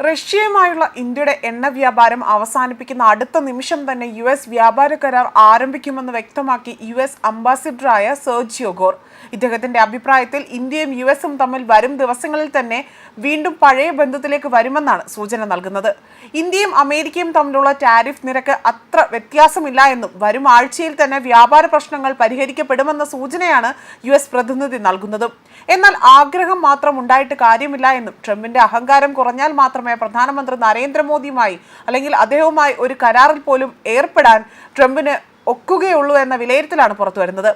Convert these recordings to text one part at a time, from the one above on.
റഷ്യയുമായുള്ള ഇന്ത്യയുടെ എണ്ണ വ്യാപാരം അവസാനിപ്പിക്കുന്ന അടുത്ത നിമിഷം തന്നെ യു എസ് വ്യാപാര കരാർ ആരംഭിക്കുമെന്ന് വ്യക്തമാക്കി യു എസ് അംബാസിഡറായ സെർജിയോ ഗോർ. ഇദ്ദേഹത്തിന്റെ അഭിപ്രായത്തിൽ ഇന്ത്യയും യു എസും തമ്മിൽ വരും ദിവസങ്ങളിൽ തന്നെ വീണ്ടും പഴയ ബന്ധത്തിലേക്ക് വരുമെന്നാണ് സൂചന നൽകുന്നത്. ഇന്ത്യയും അമേരിക്കയും തമ്മിലുള്ള ടാരിഫ് നിരക്ക് അത്ര വ്യത്യാസമില്ല എന്നും വരും ആഴ്ചയിൽ തന്നെ വ്യാപാര പ്രശ്നങ്ങൾ പരിഹരിക്കപ്പെടുമെന്ന സൂചനയാണ് യു എസ് പ്രതിനിധി നൽകുന്നതും. എന്നാൽ ആഗ്രഹം മാത്രം ഉണ്ടായിട്ട് കാര്യമില്ല എന്നും ട്രംപിന്റെ അഹങ്കാരം കുറഞ്ഞാൽ മാത്രമേ പ്രധാനമന്ത്രി നരേന്ദ്രമോദിയുമായി അല്ലെങ്കിൽ അദ്ദേഹവുമായി ഒരു കരാറിൽ പോലും ഏർപ്പെടാൻ ട്രംപിന് ഒക്കുകയുള്ളൂ എന്ന വിലയിരുത്തലാണ് പുറത്തുവരുന്നത്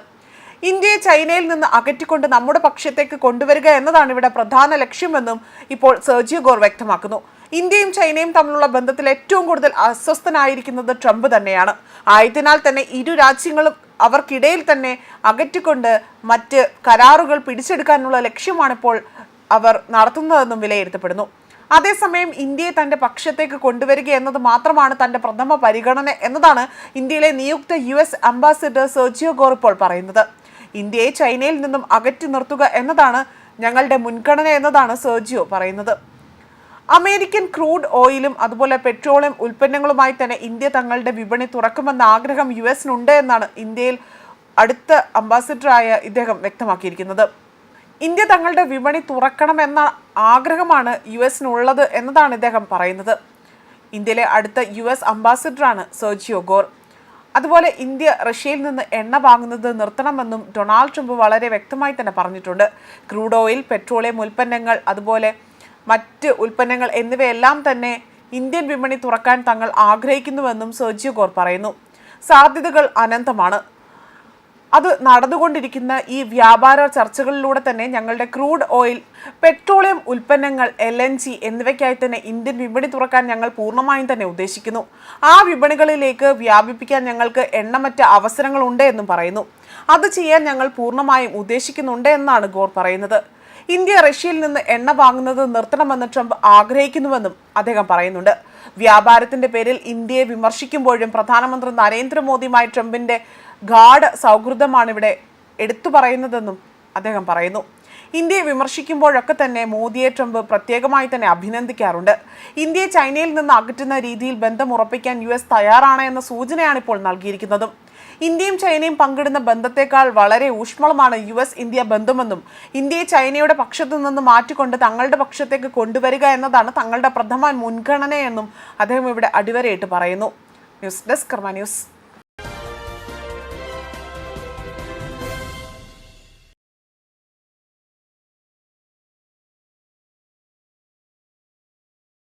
ഇന്ത്യയെ ചൈനയിൽ നിന്ന് അകറ്റിക്കൊണ്ട് നമ്മുടെ പക്ഷത്തേക്ക് കൊണ്ടുവരിക എന്നതാണ് ഇവിടെ പ്രധാന ലക്ഷ്യമെന്നും ഇപ്പോൾ സെർജിയോ ഗോർ വ്യക്തമാക്കുന്നു. ഇന്ത്യയും ചൈനയും തമ്മിലുള്ള ബന്ധത്തിൽ ഏറ്റവും കൂടുതൽ അസ്വസ്ഥനായിരിക്കുന്നത് ട്രംപ് തന്നെയാണ്. ആയതിനാൽ തന്നെ ഇരു രാജ്യങ്ങളും അവർക്കിടയിൽ തന്നെ അകറ്റിക്കൊണ്ട് മറ്റ് കരാറുകൾ പിടിച്ചെടുക്കാനുള്ള ലക്ഷ്യമാണിപ്പോൾ അവർ നടത്തുന്നതെന്നും വിലയിരുത്തപ്പെടുന്നു. അതേസമയം ഇന്ത്യയെ തന്റെ പക്ഷത്തേക്ക് കൊണ്ടുവരിക എന്നത് മാത്രമാണ് തന്റെ പ്രഥമ പരിഗണന എന്നതാണ് ഇന്ത്യയിലെ നിയുക്ത U S ambassador Sergio Gor ഇപ്പോൾ പറയുന്നത്. ഇന്ത്യയെ ചൈനയിൽ നിന്നും അകറ്റി നിർത്തുക എന്നതാണ് ഞങ്ങളുടെ മുൻഗണന എന്നതാണ് സെർജിയോ പറയുന്നത്. അമേരിക്കൻ ക്രൂഡ് ഓയിലും അതുപോലെ പെട്രോളിയം ഉൽപ്പന്നങ്ങളുമായി തന്നെ ഇന്ത്യ തങ്ങളുടെ വിപണി തുറക്കുമെന്ന ആഗ്രഹം യു എസിനുണ്ട് എന്നാണ് ഇന്ത്യയിൽ അടുത്ത അംബാസിഡറായ ഇദ്ദേഹം വ്യക്തമാക്കിയിരിക്കുന്നത്. ഇന്ത്യ തങ്ങളുടെ വിപണി തുറക്കണമെന്ന ആഗ്രഹമാണ് യു എസിനുള്ളത് എന്നതാണ് ഇദ്ദേഹം പറയുന്നത്. ഇന്ത്യയിലെ അടുത്ത യു എസ് അംബാസിഡറാണ് സെർജിയോ ഗോർ. അതുപോലെ ഇന്ത്യ റഷ്യയിൽ നിന്ന് എണ്ണ വാങ്ങുന്നത് നിർത്തണമെന്നും ഡൊണാൾഡ് ട്രംപ് വളരെ വ്യക്തമായി തന്നെ പറഞ്ഞിട്ടുണ്ട്. ക്രൂഡ് ഓയിൽ പെട്രോളിയം ഉൽപ്പന്നങ്ങൾ അതുപോലെ മറ്റ് ഉൽപ്പന്നങ്ങൾ എന്നിവയെല്ലാം തന്നെ ഇന്ത്യൻ വിപണി തുറക്കാൻ തങ്ങൾ ആഗ്രഹിക്കുന്നുവെന്നും സെർജിയോ ഗോർ പറയുന്നു. സാധ്യതകൾ അനന്തമാണ്. അത് നടന്നുകൊണ്ടിരിക്കുന്ന ഈ വ്യാപാര ചർച്ചകളിലൂടെ തന്നെ ഞങ്ങളുടെ ക്രൂഡ് ഓയിൽ പെട്രോളിയം ഉൽപ്പന്നങ്ങൾ എൽ എൻ ജി എന്നിവയ്ക്കായി തന്നെ ഇന്ത്യൻ വിപണി തുറക്കാൻ ഞങ്ങൾ പൂർണമായും തന്നെ ഉദ്ദേശിക്കുന്നു. ആ വിപണികളിലേക്ക് വ്യാപിപ്പിക്കാൻ ഞങ്ങൾക്ക് എണ്ണമറ്റ അവസരങ്ങളുണ്ട് എന്നും പറയുന്നു. അത് ചെയ്യാൻ ഞങ്ങൾ പൂർണമായും ഉദ്ദേശിക്കുന്നുണ്ട് എന്നാണ് ഗോർ പറയുന്നത്. ഇന്ത്യ റഷ്യയിൽ നിന്ന് എണ്ണ വാങ്ങുന്നത് നിർത്തണമെന്ന് ട്രംപ് ആഗ്രഹിക്കുന്നുവെന്നും അദ്ദേഹം പറയുന്നുണ്ട്. വ്യാപാരത്തിന്റെ പേരിൽ ഇന്ത്യയെ വിമർശിക്കുമ്പോഴും പ്രധാനമന്ത്രി നരേന്ദ്രമോദിയുമായി ട്രംപിന്റെ ഗാഢ സൗഹൃദമാണ് ഇവിടെ എടുത്തു പറയുന്നതെന്നും അദ്ദേഹം പറയുന്നു. ഇന്ത്യയെ വിമർശിക്കുമ്പോഴൊക്കെ തന്നെ മോദിയെ ട്രംപ് പ്രത്യേകമായി തന്നെ അഭിനന്ദിക്കാറുണ്ട്. ഇന്ത്യയെ ചൈനയിൽ നിന്ന് അകറ്റുന്ന രീതിയിൽ ബന്ധം ഉറപ്പിക്കാൻ യു എസ് തയ്യാറാണ് എന്ന സൂചനയാണ് ഇപ്പോൾ നൽകിയിരിക്കുന്നതും. ഇന്ത്യയും ചൈനയും പങ്കിടുന്ന ബന്ധത്തെക്കാൾ വളരെ ഊഷ്മളമാണ് യു എസ് ഇന്ത്യ ബന്ധമെന്നും ഇന്ത്യയെ ചൈനയുടെ പക്ഷത്തു നിന്ന് മാറ്റിക്കൊണ്ട് തങ്ങളുടെ പക്ഷത്തേക്ക് കൊണ്ടുവരിക എന്നതാണ് തങ്ങളുടെ പ്രഥമ മുൻഗണനയെന്നും അദ്ദേഹം ഇവിടെ അടിവരയിട്ട് പറയുന്നു. News desk Karma news.